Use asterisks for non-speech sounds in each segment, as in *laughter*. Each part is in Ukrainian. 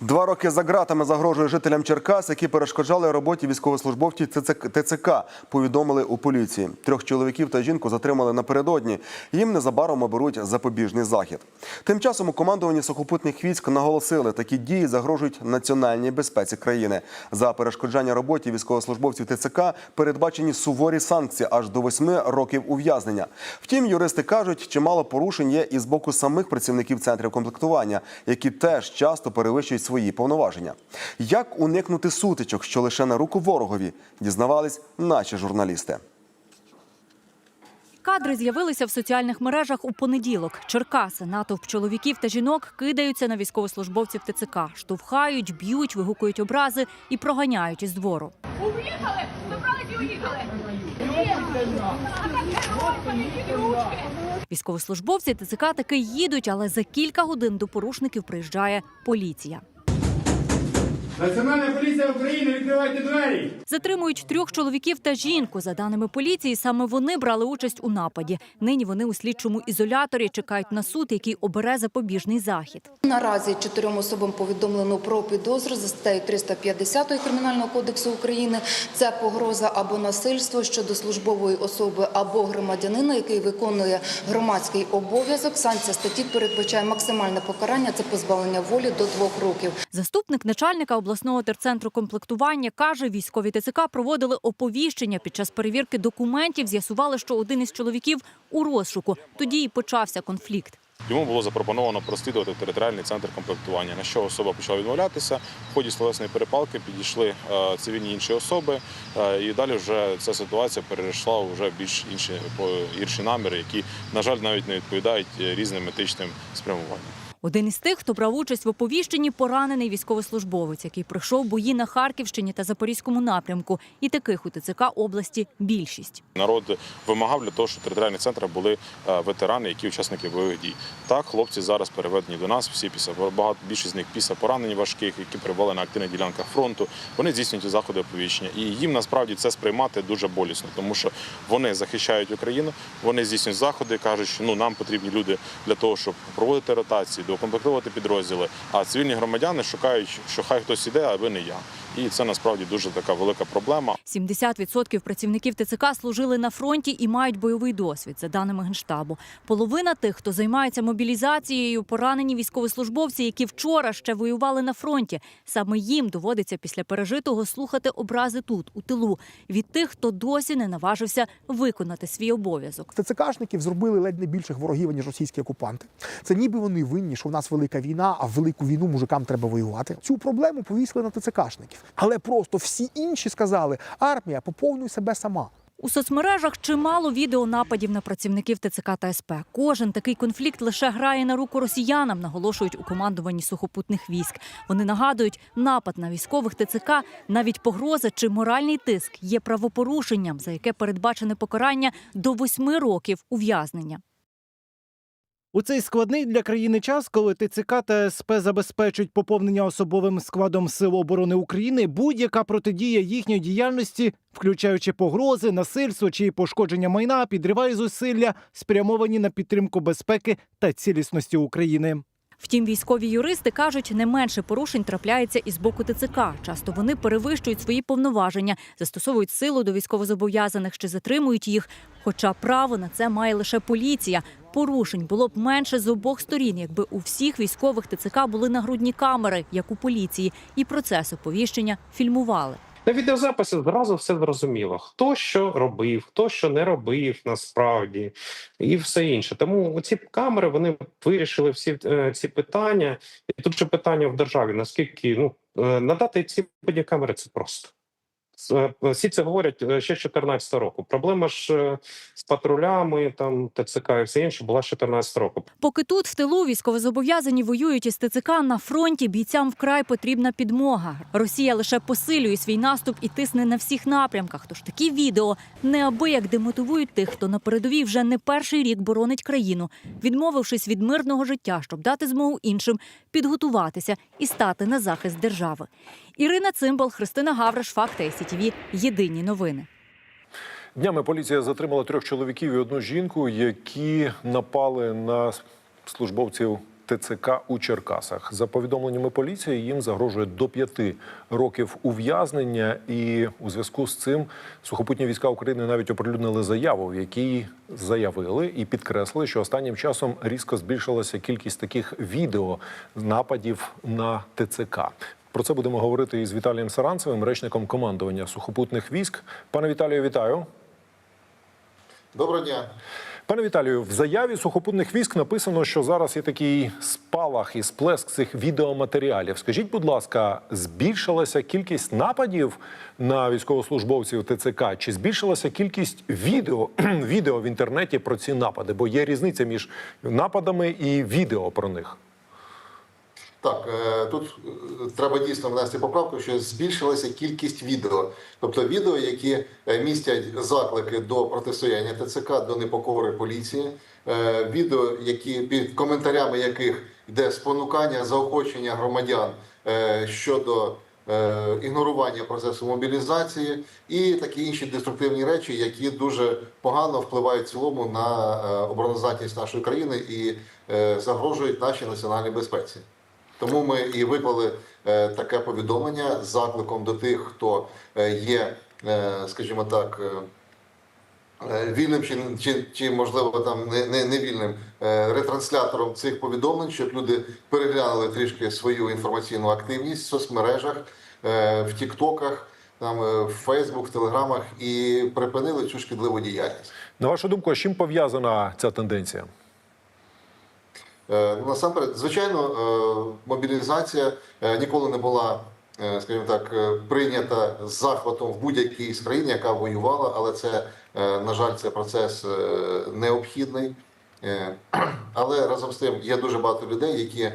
Два роки за ґратами загрожує жителям Черкас, які перешкоджали роботі військовослужбовців ТЦК, повідомили у поліції. Трьох чоловіків та жінку затримали напередодні. Їм незабаром оберуть запобіжний захід. Тим часом у командуванні сухопутних військ наголосили, такі дії загрожують національній безпеці країни. За перешкоджання роботі військовослужбовців ТЦК передбачені суворі санкції аж до восьми років ув'язнення. Втім, юристи кажуть, чимало порушень є і з боку самих працівників центрів комплектування, які теж часто перевищують свої повноваження. Як уникнути сутичок, що лише на руку ворогові, дізнавались наші журналісти. Кадри з'явилися в соціальних мережах у понеділок. Черкаси, натовп чоловіків та жінок кидаються на військовослужбовців ТЦК, штовхають, б'ють, вигукують образи і проганяють із двору. Уїхали, забрались і уїхали. Військовослужбовці ТЦК таки їдуть, але за кілька годин до порушників приїжджає поліція. Національна поліція України, відкривайте двері! Затримують трьох чоловіків та жінку. За даними поліції, саме вони брали участь у нападі. Нині вони у слідчому ізоляторі чекають на суд, який обере запобіжний захід. Наразі чотирьом особам повідомлено про підозру за статтею 350 Кримінального кодексу України. Це погроза або насильство щодо службової особи або громадянина, який виконує громадський обов'язок. Санкція статті передбачає максимальне покарання це позбавлення волі до двох років. Заступник начальника обласного терцентру комплектування каже, військові ТЦК проводили оповіщення під час перевірки документів. З'ясували, що один із чоловіків у розшуку. Тоді і почався конфлікт. Йому було запропоновано прослідувати територіальний центр комплектування, на що особа почала відмовлятися. В ході словесної перепалки підійшли е, цивільні інші особи, е, і далі вже ця ситуація перейшла вже більш інші по- гірші наміри, які, на жаль, навіть не відповідають різним етичним спрямуванням. Один із тих, хто брав участь в оповіщенні, поранений військовослужбовець, який пройшов бої на Харківщині та Запорізькому напрямку. І таких у ТЦК області більшість. Народ вимагав для того, щоб в територіальних центрах були е, ветерани, які учасники бойових дій. Так, хлопці зараз переведені до нас. Всі після багато більшість з них після поранень важких, які перебували на активних ділянках фронту. Вони здійснюють заходи оповіщення, і їм насправді це сприймати дуже болісно, тому що вони захищають Україну, вони здійснюють заходи, кажуть, що ну нам потрібні люди для того, щоб проводити ротації, доукомплектовувати підрозділи. А цивільні громадяни шукають, що хай хтось іде, аби не я. І це насправді дуже така велика проблема. 70% працівників ТЦК служили на фронті і мають бойовий досвід, за даними Генштабу. Половина тих, хто займається мобілізацією, поранені військовослужбовці, які вчора ще воювали на фронті. Саме їм доводиться після пережитого слухати образи тут, у тилу, від тих, хто досі не наважився виконати свій обов'язок. ТЦКшників зробили ледь не більших ворогів, ніж російські окупанти. Це ніби вони винні, що в нас велика війна, а в велику війну мужикам треба воювати. Цю проблему повісили на ТЦКшників. Але просто всі інші сказали: армія поповнює себе сама. У соцмережах чимало відео нападів на працівників ТЦК та СП. Кожен такий конфлікт лише грає на руку росіянам, наголошують у командуванні сухопутних військ. Вони нагадують, напад на військових ТЦК, навіть погроза чи моральний тиск є правопорушенням, за яке передбачене покарання до восьми років ув'язнення. У цей складний для країни час, коли ТЦК та СП забезпечують поповнення особовим складом Сил оборони України, будь-яка протидія їхньої діяльності, включаючи погрози, насильство чи пошкодження майна, підриває зусилля, спрямовані на підтримку безпеки та цілісності України. Втім, військові юристи кажуть, не менше порушень трапляється і з боку ТЦК. Часто вони перевищують свої повноваження, застосовують силу до військовозобов'язаних чи затримують їх. Хоча право на це має лише поліція. Порушень було б менше з обох сторін, якби у всіх військових ТЦК були нагрудні камери, як у поліції, і процес оповіщення фільмували. На відеозаписі зразу все зрозуміло, хто що робив, хто що не робив насправді, і все інше. Тому ці камери вони вирішили всі е, ці питання. І тут же питання в державі: наскільки ну е, надати ці камери це просто. Е, Всі це говорять е, ще з 2014 року. Проблема ж е, з патрулями, там ТЦК і все інше була з 2014 року. Поки тут в тилу військовозобов'язані воюють із ТЦК на фронті, бійцям вкрай потрібна підмога. Росія лише посилює свій наступ і тисне на всіх напрямках. Тож такі відео неабияк демотивують тих, хто на передовій вже не перший рік боронить країну, відмовившись від мирного життя, щоб дати змогу іншим підготуватися і стати на захист держави. Ірина Цимбал, Христина Гавриш, Факти СІТВ. Єдині новини. Днями поліція затримала трьох чоловіків і одну жінку, які напали на службовців ТЦК у Черкасах. За повідомленнями поліції, їм загрожує до п'яти років ув'язнення. І у зв'язку з цим сухопутні війська України навіть оприлюднили заяву, в якій заявили і підкреслили, що останнім часом різко збільшилася кількість таких відео нападів на ТЦК. Про це будемо говорити із Віталієм Саранцевим, речником командування сухопутних військ. Пане Віталію, вітаю. Доброго дня. Пане Віталію, в заяві сухопутних військ написано, що зараз є такий спалах і сплеск цих відеоматеріалів. Скажіть, будь ласка, збільшилася кількість нападів на військовослужбовців ТЦК? Чи збільшилася кількість відео, *clears throat* відео в інтернеті про ці напади? Бо є різниця між нападами і відео про них. Так, е, тут е, треба дійсно внести поправку, що збільшилася кількість відео. Тобто відео, які е, містять заклики до протистояння ТЦК, до непокори поліції, відео, які під коментарями яких йде спонукання, заохочення громадян щодо ігнорування процесу мобілізації і такі інші деструктивні речі, які дуже погано впливають в цілому на обороноздатність нашої країни і загрожують нашій національній безпеці. Тому ми і виклали е, таке повідомлення з закликом до тих, хто е, є, е, скажімо так, вільним чи, чи, чи можливо там не, не, не вільним ретранслятором цих повідомлень, щоб люди переглянули трішки свою інформаційну активність в соцмережах, в Тіктоках, там в Фейсбук, в Телеграмах і припинили цю шкідливу діяльність. На вашу думку, з чим пов'язана ця тенденція? Е, Насамперед, звичайно, е, мобілізація е, ніколи не була, скажімо так, прийнята з захватом в будь-якій з країн, яка воювала, але це, на жаль, це процес необхідний. Але разом з тим є дуже багато людей, які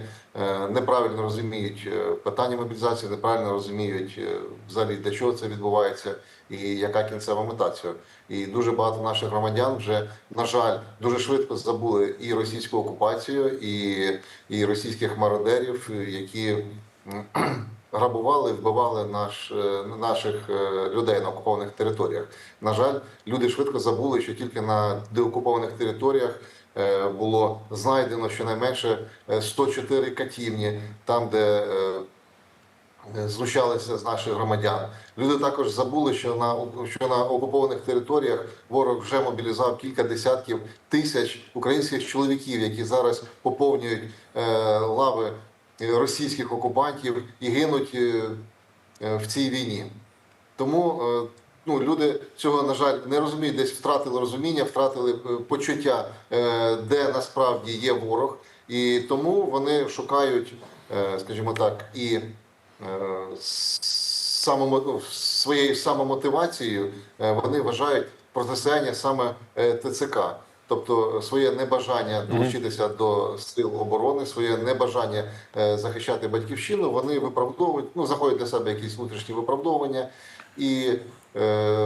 неправильно розуміють е, питання мобілізації, неправильно розуміють е, взагалі для чого це відбувається і яка кінцева мета цього. І дуже багато наших громадян вже, на жаль, дуже швидко забули і російську окупацію, і, і російських мародерів, які *clears throat* грабували, вбивали наш, е, наших е, людей на окупованих територіях. На жаль, люди швидко забули, що тільки на деокупованих територіях е, було знайдено щонайменше е, 104 катівні, там, де е, знущалися з наших громадян. Люди також забули, що на що на окупованих територіях ворог вже мобілізував кілька десятків тисяч українських чоловіків, які зараз поповнюють е, лави е, російських окупантів і гинуть е, е, в цій війні. Тому е, ну, люди цього, на жаль, не розуміють, десь втратили розуміння, втратили е, почуття, е, де насправді є ворог, і тому вони шукають, е, скажімо так, і своєю самомотивацією вони вважають протистояння саме ТЦК. Тобто своє небажання долучитися до сил оборони, своє небажання захищати батьківщину, вони виправдовують, ну знаходять для себе якісь внутрішні виправдовування і е,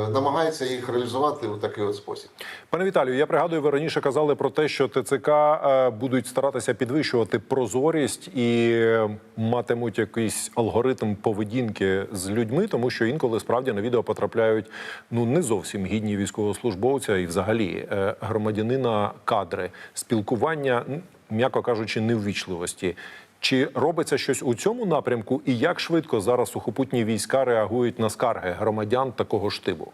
намагаються їх реалізувати у такий от спосіб. Пане Віталію, я пригадую, ви раніше казали про те, що ТЦК е, будуть старатися підвищувати прозорість і е, матимуть якийсь алгоритм поведінки з людьми, тому що інколи справді на відео потрапляють ну не зовсім гідні військовослужбовця і взагалі громадянина кадри спілкування, м'яко кажучи, неввічливості. Чи робиться щось у цьому напрямку, і як швидко зараз сухопутні війська реагують на скарги громадян такого штибу?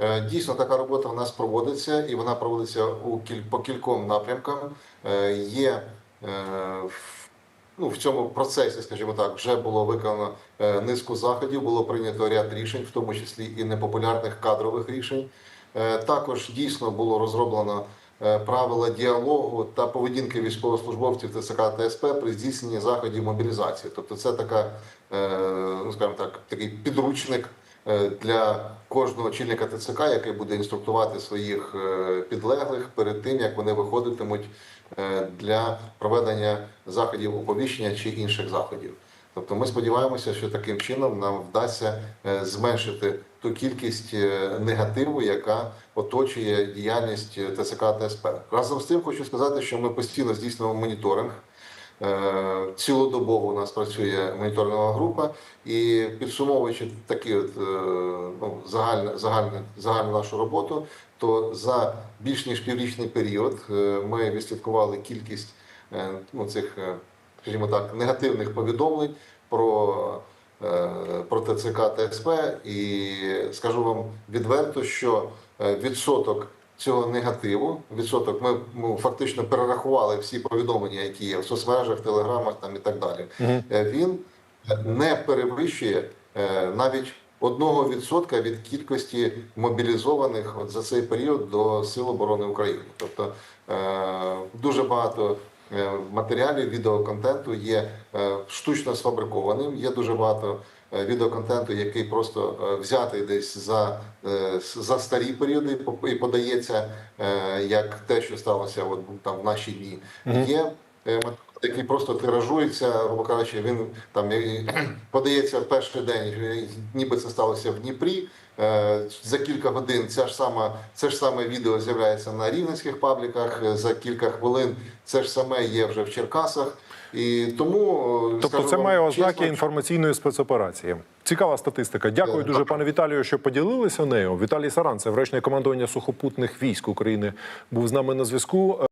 Е, Дійсно, така робота в нас проводиться, і вона проводиться у кіль... по кільком напрямкам. Е, Є е, ну, в цьому процесі, скажімо так, вже було виконано низку заходів, було прийнято ряд рішень, в тому числі і непопулярних кадрових рішень. Також дійсно було розроблено правила діалогу та поведінки військовослужбовців ТЦК та СП при здійсненні заходів мобілізації. Тобто, це така, е, ну скажімо так, такий підручник е, для кожного очільника ТЦК, який буде інструктувати своїх е, підлеглих перед тим, як вони виходитимуть е, для проведення заходів оповіщення чи інших заходів. Тобто ми сподіваємося, що таким чином нам вдасться е, зменшити ту кількість е, негативу, яка оточує діяльність е, ТЦК та. Разом з тим хочу сказати, що ми постійно здійснюємо моніторинг. Цілодобово у нас працює моніторингова група, і підсумовуючи такі от, ну, загальне, загальне, загальну нашу роботу, то за більш ніж піврічний період ми відслідкували кількість ну, цих, скажімо так, негативних повідомлень про, е, про ТЦК та СП. І скажу вам відверто, що е, відсоток цього негативу, відсоток ми, ми фактично перерахували всі повідомлення, які є в соцмережах, телеграмах там і так далі. Е, Він не перевищує навіть одного відсотка від кількості мобілізованих от за цей період до Сил оборони України. Тобто е, дуже багато матеріалів, відеоконтенту є е, штучно сфабрикованим. Є дуже багато е, відеоконтенту, який просто е, взятий десь за, за старі періоди і по- і подається як те, що сталося от, там в наші дні. Є який просто тиражується, грубо кажучи, він там *clears throat* подається в перший день, ніби це сталося в Дніпрі. Е, За кілька годин ця ж сама, це ж саме відео з'являється на рівненських пабліках. е, За кілька хвилин це ж саме є вже в Черкасах. І тому е, Тобто це вам має ознаки чесно, інформаційної спецоперації. Цікава статистика. Дякую дуже, пане Віталію, що поділилися нею. Віталій Саранцев, речний командування сухопутних військ України, був з нами на зв'язку.